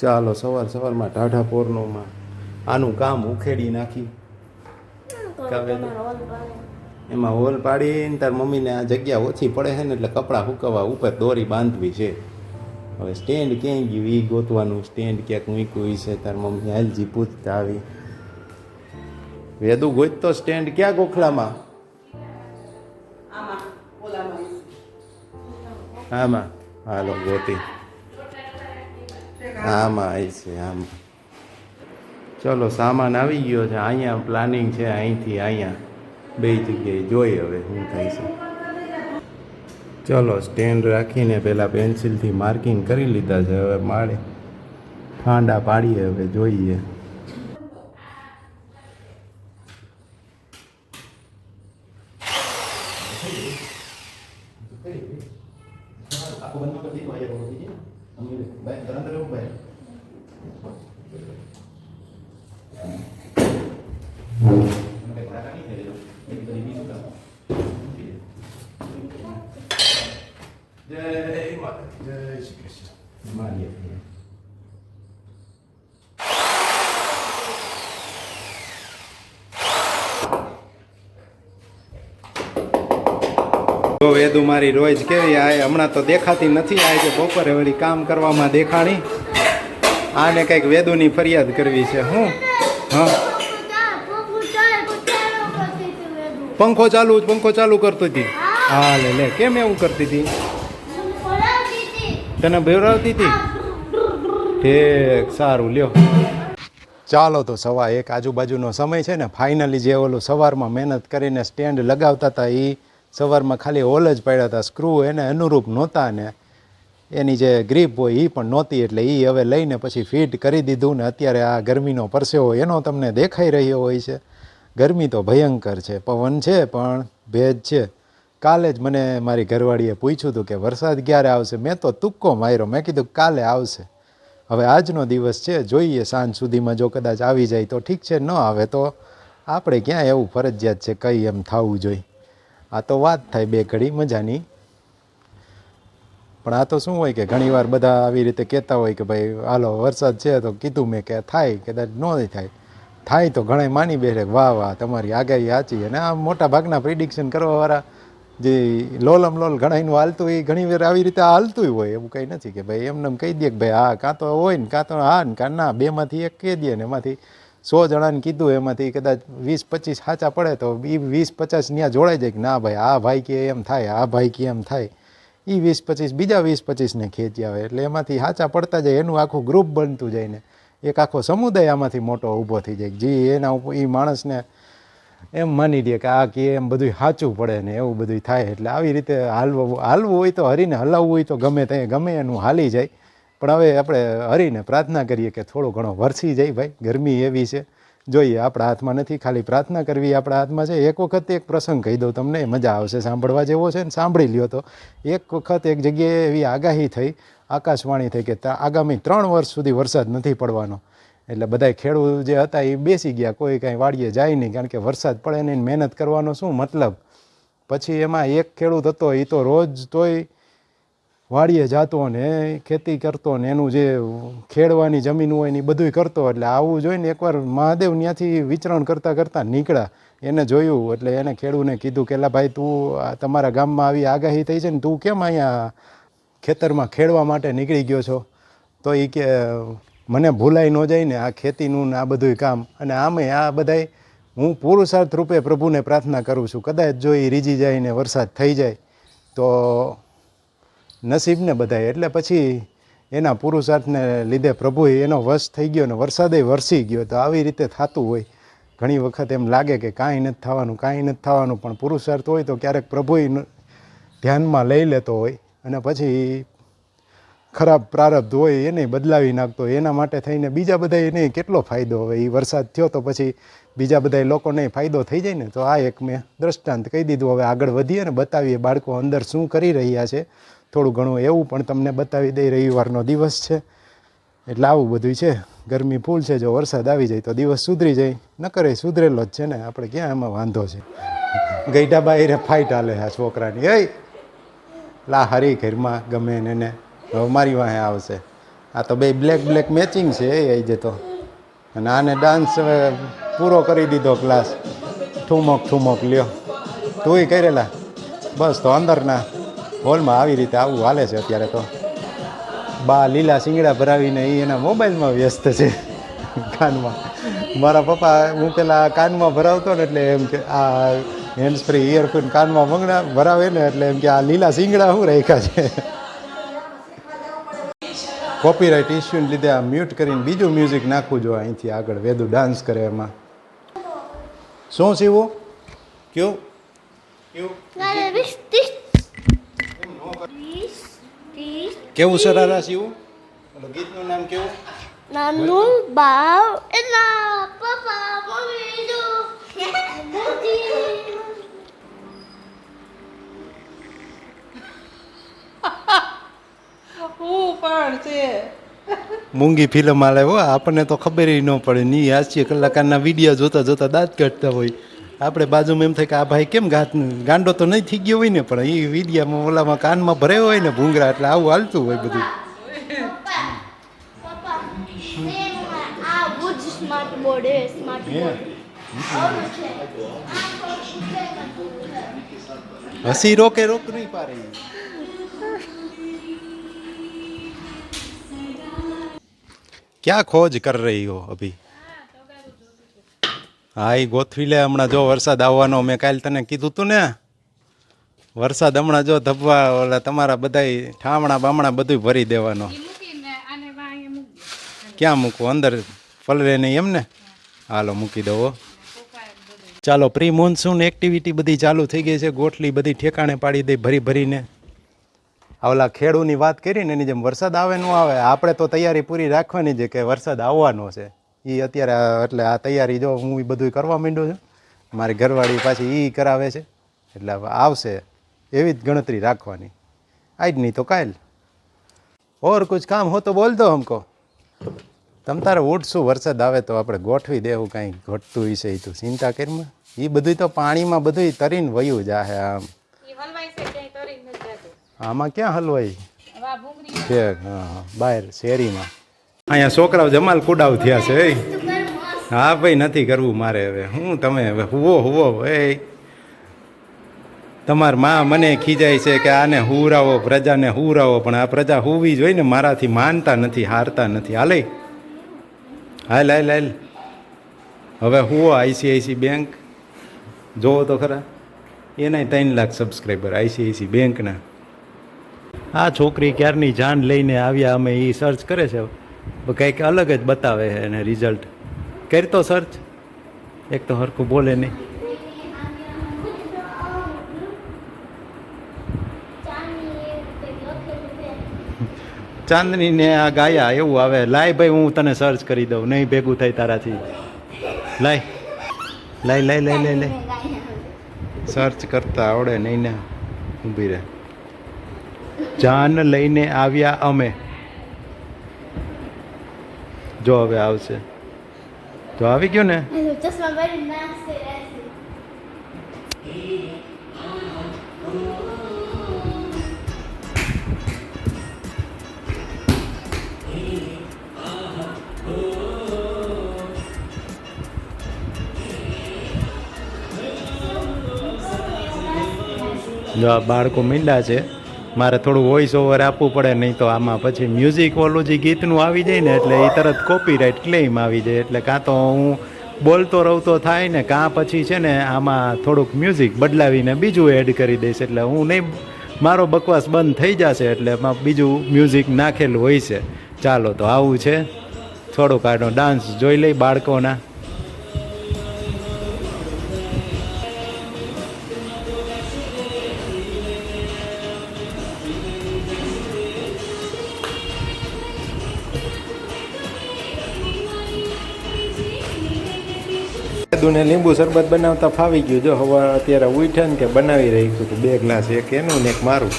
ચાલો સવાર સવારમાં ટાઢા પોરનોમાં આનું કામ ઉખેડી નાખી. એમાં હોલ પાડીને તાર મમ્મીને આ જગ્યા ઓછી પડે છે ને એટલે કપડાં સુકવવા ઉપર દોરી બાંધવી છે. હવે સ્ટેન્ડ ક્યાંય ગયું? એ ગોતવાનું સ્ટેન્ડ ક્યાંક મૂક્યું? છે તાર મમ્મી હાલજી પૂછતા આવી. વેદુ ગોતતો સ્ટેન્ડ ક્યાં ગોખલામાં? આમાં. હાલો ગોતી. આમાં આવી છે, આમાં. ચલો, સામાન આવી ગયો છે. અહીંયા પ્લાનિંગ છે, અહીંથી અહીંયા. બે જગ્યાએ જોઈ હવે શું થાય છે. ચલો સ્ટેન્ડ રાખીને પહેલાં પેન્સિલથી માર્કિંગ કરી લીધા છે. હવે માળે ફાંડા પાડીએ, હવે જોઈએ જય માતા જય શ્રી મારીએ તો વેદુ મારી રોજ કેવી આ હમણાં તો દેખાતી નથી આ જે બપોરે વળી કામ કરવામાં દેખાણી. આને કંઈક વેદુની ફરિયાદ કરવી છે, હું? હા. પંખો ચાલુ પંખો ચાલુ કરતો હતી. હા, લે લે, કેમ એવું કરતી હતી? તને બેવરાવતી હતી? ઠીક, સારું, લ્યો. ચાલો તો સવા એક આજુબાજુનો સમય છે ને ફાઇનલી જે ઓલું સવારમાં મહેનત કરીને સ્ટેન્ડ લગાવતા હતા એ સવારમાં ખાલી હોલ જ પડ્યા હતા. સ્ક્રૂ એને અનુરૂપ નહોતા ને, એની જે ગ્રીપ હોય એ પણ નહોતી, એટલે એ હવે લઈને પછી ફિટ કરી દીધું ને, અત્યારે આ ગરમીનો પરસેવો એનો તમને દેખાઈ રહ્યો હોય છે. ગરમી તો ભયંકર છે, પવન છે પણ ભેજ છે. કાલે જ મને મારી ઘરવાળીએ પૂછ્યું હતું કે વરસાદ ક્યારે આવશે? મેં તો તુક્કો માર્યો. મેં કીધું કાલે આવશે. હવે આજનો દિવસ છે. જોઈએ સાંજ સુધીમાં જો કદાચ આવી જાય તો ઠીક છે. ન આવે તો આપણે ક્યાં એવું ફરજિયાત છે કંઈ એમ થવું જોઈએ? આ તો વાત થાય બે ઘડી, મજાની. પણ આ તો શું હોય કે ઘણીવાર બધા આવી રીતે કહેતા હોય કે ભાઈ, હાલો, વરસાદ છે તો કીધું મેં કે થાય, કદાચ ન થાય. થાય તો ઘણા માની બેસે વાહ વાહ, તમારી આગાહી સાચી. અને આ મોટા ભાગના પ્રિડિક્શન કરવાવાળા જે લોલમ લોલ ઘણાનું હાલતું હોય ઘણી વાર આવી રીતે હાલતું હોય, એવું કંઈ નથી કે ભાઈ એમને એમ કહી દે કે ભાઈ હા, કાં તો હોય ને, કાં તો હા ને, કાં ના, બેમાંથી એક કહી દે ને, એમાંથી સો જણાને કીધું, એમાંથી કદાચ વીસ પચીસ સાચા પડે તો એ વીસ પચાસ ત્યાં જોડાઈ જાય કે ના ભાઈ, આ ભાઈ કે એમ થાય, આ ભાઈ કે એમ થાય. એ વીસ પચીસ, બીજા વીસ પચીસને ખેંચી આવે, એટલે એમાંથી સાચા પડતા જાય, એનું આખું ગ્રુપ બનતું જાય ને, એક આખો સમુદાય આમાંથી મોટો ઊભો થઈ જાય જે, એના એ માણસને એમ માની દે કે આ કે એમ બધું સાચું પડે ને એવું બધું થાય. એટલે આવી રીતે હાલવું હાલવું હોય તો હરીને હલાવવું હોય તો ગમે તે, ગમે એનું હાલી જાય. પણ હવે આપણે હરીને પ્રાર્થના કરીએ કે થોડો ઘણો વરસી જાય ભાઈ. ગરમી એવી છે. જોઈએ, આપણા હાથમાં નથી, ખાલી પ્રાર્થના કરવી આપણા હાથમાં છે. એક વખત એક પ્રસંગ કહી દઉં તમને મજા આવશે. સાંભળવા જેવો છે ને સાંભળી લ્યો તો. એક વખત એક જગ્યાએ એવી આગાહી થઈ, આકાશવાણી થઈ કે આગામી ત્રણ વર્ષ સુધી વરસાદ નથી પડવાનો. એટલે બધા ખેડૂત જે હતા એ બેસી ગયા, કોઈ કાંઈ વાડીએ જાય નહીં, કારણ કે વરસાદ પડે નહીં મહેનત કરવાનો શું મતલબ? પછી એમાં એક ખેડૂત હતો એ તો રોજ તોય વાડીએ જાતો ને, ખેતી કરતો ને, એનું જે ખેડવાની જમીન હોય ને એ બધુંય કરતો. એટલે આવું જોઈને એકવાર મહાદેવ ત્યાંથી વિચરણ કરતાં કરતાં નીકળ્યા. એને જોયું, એટલે એને ખેડૂને કીધું કે, લા ભાઈ, તું તમારા ગામમાં આવી આગાહી થઈ છે ને, તું કેમ અહીંયા ખેતરમાં ખેડવા માટે નીકળી ગયો છો? તો એ કે મને ભૂલાઈ ન જાય ને આ ખેતીનું ને આ બધુંય કામ. અને આમે આ બધાય હું પુરુષાર્થ રૂપે પ્રભુને પ્રાર્થના કરું છું. કદાચ જો એ રીજી જાય ને વરસાદ થઈ જાય, તો નસીબને બધાય. એટલે પછી એના પુરુષાર્થને લીધે પ્રભુ એનો વશ થઈ ગયો ને વરસાદે વરસી ગયો. તો આવી રીતે થતું હોય. ઘણી વખત એમ લાગે કે કાંઈ નથી થવાનું, કાંઈ નથી થવાનું. પણ પુરુષાર્થ હોય તો ક્યારેક પ્રભુ ધ્યાનમાં લઈ લેતો હોય. અને પછી ખરાબ પ્રારબ્ધ હોય એને બદલાવી નાખતો એના માટે થઈને બીજા બધા એને કેટલો ફાયદો હવે? એ વરસાદ થયો તો પછી બીજા બધા લોકોને ફાયદો થઈ જાય ને? તો આ એક મેં દ્રષ્ટાંત કહી દીધું. હવે આગળ વધીએ ને, બતાવીએ બાળકો અંદર શું કરી રહ્યા છે. થોડું ઘણું એવું પણ તમને બતાવી દઈ, રવિવારનો દિવસ છે. એટલે આવું બધું છે. ગરમી ફૂલ છે, જો વરસાદ આવી જાય તો દિવસ સુધરી જાય. ન કરે સુધરેલો જ છે ને, આપણે ક્યાં એમાં વાંધો છે? ગઈઢા બાઈ ફાઇટ હાલે આ છોકરાની. એ લા હરી ઘરમાં ગમે એને મારી વાહે આવશે. આ તો બે બ્લેક બ્લેક મેચિંગ છે એ આવી જતો અને આને ડાન્સ પૂરો કરી દીધો ક્લાસ ઠુમક ઠુમક લ્યો. તુંય કરેલા? બસ તો અંદરના. હોલમાં આવી રીતે આવું હાલે છે અત્યારે તો. બા લીલા શિંગડા ભરાવીને એ એના મોબાઈલમાં વ્યસ્ત છે. કાનમાં. મારા પપ્પા, હું પેલા કાનમાં ભરાવતો ને એટલે એમ કે આ હેન્ડ ફ્રી ઇયરફોન કાનમાં મંગણા, ભરાવે ને એટલે એમ કે આ લીલા શિંગડા શું રાખ્યા છે. કોપીરાઇટ ઇસ્યુને લીધે આ મ્યુટ કરીને બીજું મ્યુઝિક નાખવું જોઈએ. અહીંથી આગળ વેદુ ડાન્સ કરે એમાં. શું સીવું કયું. કેવું સરારા સીવું ગીતનું નામ કેવું? નાનું બાવ Bau. પણ છે. મૂંગી ફિલ્મ આલે હો આપણને તો ખબર ન પડે. ની હાસ્ય કલાકારના વીડિયો જોતા જોતા દાંત કાઢતા હોય. આપણે બાજુમાં એમ થાય કે આ ભાઈ કેમ ગાત ગાંડો તો નહીં થઈ ગયો હોય ને, પણ એ વિડીયામાં ઓલામાં કાનમાં ભરાયો હોય ને ભૂંગરા એટલે આવું હાલતું હોય બધું. હસી રોકે રોક નહીં પારે ક્યાં ખોજ કર રહી હો અભી? હા એ ગોથવી લે હમણાં જો વરસાદ આવવાનો મેં કાલ તને કીધું તું ને. વરસાદ હમણાં જો ધબવા ઓલા તમારા બધાય ઠામણા બામણા બધું ભરી દેવાનો. ક્યાં મૂકવું? અંદર પલરે નહીં એમ ને? હાલો મૂકી દો ચાલો પ્રી મોન્સૂન એક્ટિવિટી બધી ચાલુ થઈ ગઈ છે. ગોઠલી બધી ઠેકાણે પાડી દઈ ભરી ભરીને. ઓલા ખેડૂની વાત કરીને એની જેમ વરસાદ આવે ન આવે, આપણે તો તૈયારી પૂરી રાખવાની છે કે વરસાદ આવવાનો છે. એ અત્યારે એટલે આ તૈયારી જો હું એ બધું કરવા માંડ્યો છું, મારી ઘરવાળી પાછી એ કરાવે છે, એટલે આવશે એવી જ ગણતરી રાખવાની. આજ નહીં તો કાલ. ઓર કુછ કામ હો તો બોલ દો હમકો. તમ તારે ઉઠશું વરસાદ આવે તો આપણે ગોઠવી દેવું કાંઈ ઘટતું હશે એ તું ચિંતા કરીમાં એ બધું તો પાણીમાં બધું તરીને વયું જાહે આમ એ હલવાઈ છે ક્યાંય તરી નથી જતું આમાં ક્યાં હલવાય હવે છે. હા બહાર શેરીમાં. અહીંયા છોકરાઓ જમાલ કુડાવ થયા છે હા? ભાઈ નથી કરવું મારે હવે. હું તમે હવે હુવો હુવો એ તમારમાં મને ખીજાય છે કે આને હુરાવો પ્રજાને હુરાવો પણ આ પ્રજા હુવી જોઈએ ને મારાથી માનતા નથી હારતા નથી. હાલે? હાલ હાલ હાલ. હવે હુવો આઈસીઆઈસી બેંક. જોવો તો ખરા. એનાય ત્રણ લાખ સબસ્ક્રાઈબર આઈસીઆઈસી બેંકના. આ છોકરી ક્યારની જાન લઈને આવ્યા અમે એ સર્ચ કરે છે. કંઈક અલગ જ બતાવે છે એને રિઝલ્ટ કરતો સર્ચ એક તો હરખું બોલે નહીં. ચાંદનીને આ ગાયા એવું આવે. લાય ભાઈ, હું તને સર્ચ કરી દઉં. નહીં ભેગું થાય તારાથી. લાય. લાય લાય લાય લાય લાય. સર્ચ કરતા આવડે નહીં ને. ઊભી રહે. જાન લઈને આવ્યા અમે. જો હવે આવશે. તો આવી ગયો ને. જો આ બાળકો મીંડા છે. મારે થોડું વોઇસ ઓવર આપવું પડે, નહીં તો આમાં પછી મ્યુઝિક ઓલું જે ગીતનું આવી જાય ને એટલે એ તરત કોપીરાઇટ ક્લેમ આવી જાય. એટલે કાં તો હું બોલતો રહુતો થાય ને કાં પછી છે ને આમાં થોડુંક મ્યુઝિક બદલાવીને બીજું એડ કરી દઈશ. એટલે હું નહીં, મારો બકવાસ બંધ થઈ જશે એટલે એમાં બીજું મ્યુઝિક નાખેલું હોય છે. ચાલો તો આવું છે. થોડુંક આનો ડાન્સ જોઈ લઈ બાળકોના. દૂને લીંબુ શરબત બનાવતા ફાવી ગયું. જો હવે અત્યારે ઉઠે ને કે બનાવી રહી છું બે ગ્લાસ એક એનું ને એક મારું.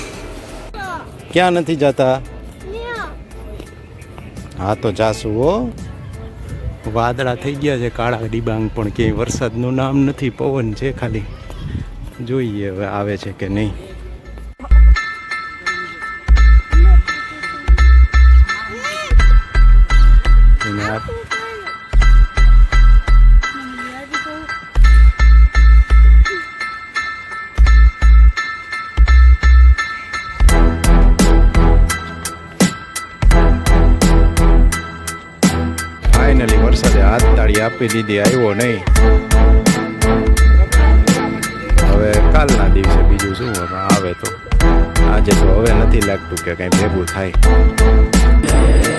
ક્યાં નથી જતા? હા, તો જાશું હો. વાદળા થઈ ગયા છે, કાળા ડિબાંગ પણ ક્યાંય વરસાદનું નામ નથી, પવન છે ખાલી. જોઈએ હવે આવે છે કે નહીં. આપી દીધી, આવ્યો નહીં. હવે કાલના દિવસે બીજું શું, હવે આવે તો. આજે તો હવે નથી લાગતું કે કંઈ ભેગું થાય.